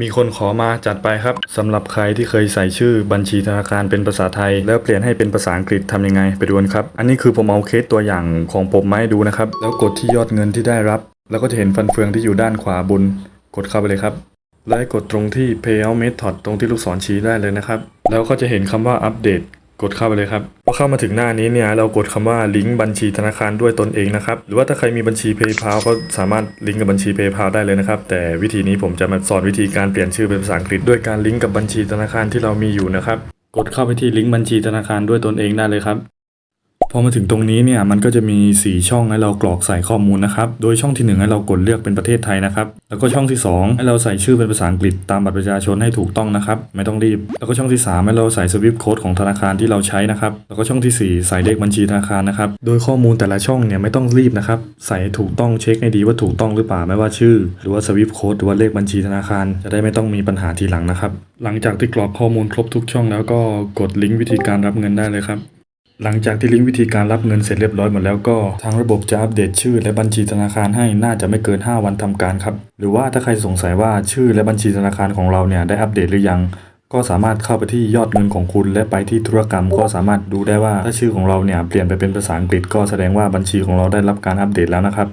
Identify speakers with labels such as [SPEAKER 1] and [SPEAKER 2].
[SPEAKER 1] มีคนขอมาจัดไปครับสำหรับใครที่เคยใส่ชื่อบัญชีธนาคารเป็นภาษาไทย แล้วเปลี่ยนให้เป็นภาษาอังกฤษทำยังไงไปดูกันครับ อันนี้คือผมเอาเคสตัวอย่างของผมมาให้ดูนะครับ แล้วกดที่ยอดเงินที่ได้รับ แล้วก็จะเห็นฟันเฟืองที่อยู่ด้านขวาบน กดเข้าไปเลยครับ และกดตรงที่ payout method ตรงที่ลูกศรชี้ได้เลยนะครับ แล้วก็จะเห็นคำว่าอัปเดต กดเข้าไปเลยครับพอเข้ามาถึงหน้านี้เนี่ยเรากดคำว่าลิงก์บัญชีธนาคารด้วยตนเองนะครับหรือว่าถ้าใครมีบัญชี PayPal ก็สามารถลิงก์กับบัญชี PayPal ได้เลยนะครับ แต่วิธีนี้ผมจะมาสอนวิธีการเปลี่ยนชื่อเป็นภาษาอังกฤษด้วยการลิงก์กับบัญชีธนาคารที่เรามีอยู่นะครับกดเข้าไปที่ลิงก์บัญชีธนาคารด้วยตนเองได้เลยครับ พอมาถึงตรงนี้เนี่ยมันก็จะมี 4 ช่องให้เรากรอกใส่ข้อมูลนะครับ โดยช่องที่ 1 ให้เรากดเลือกเป็นประเทศไทยนะครับ แล้วก็ช่องที่ 2 ให้เราใส่ชื่อเป็นภาษาอังกฤษตามบัตรประชาชนให้ถูกต้องนะครับ ไม่ต้องรีบ แล้วก็ช่องที่ 3 ให้เราใส่สวิปโค้ดของธนาคารที่เราใช้นะครับ แล้วก็ช่องทีสี่4 ใส่เลขบัญชีธนาคารนะครับ โดยข้อมูลแต่ละช่องเนี่ยไม่ต้องรีบนะครับ ใส่ถูกต้องเช็คให้ดีว่าถูกต้องหรือเปล่าไม่ว่าชื่อ หรือว่าสวิปโค้ดหรือว่าเลขบัญชีธนาคาร จะได้ไม่ต้องมีปัญหาทีหลังนะครับ หลังจากที่กรอกข้อมูลครบทุกช่องแล้วก็กดลิงก์วิธีการรับเงินได้เลยครับ หลังจากที่ลิงก์วิธีการรับเงินเสร็จเรียบร้อยหมดแล้วก็ทางระบบจะอัปเดตชื่อและบัญชีธนาคารให้น่าจะไม่เกิน 5 วันทำการครับ หรือว่าถ้าใครสงสัยว่าชื่อและบัญชีธนาคารของเราเนี่ยได้อัปเดตหรือยัง ก็สามารถเข้าไปที่ยอดเงินของคุณ และไปที่ธุรกรรมก็สามารถดูได้ว่าถ้าชื่อของเราเนี่ยเปลี่ยนไปเป็นภาษาอังกฤษก็แสดงว่าบัญชีของเราได้รับการอัปเดตแล้วนะครับ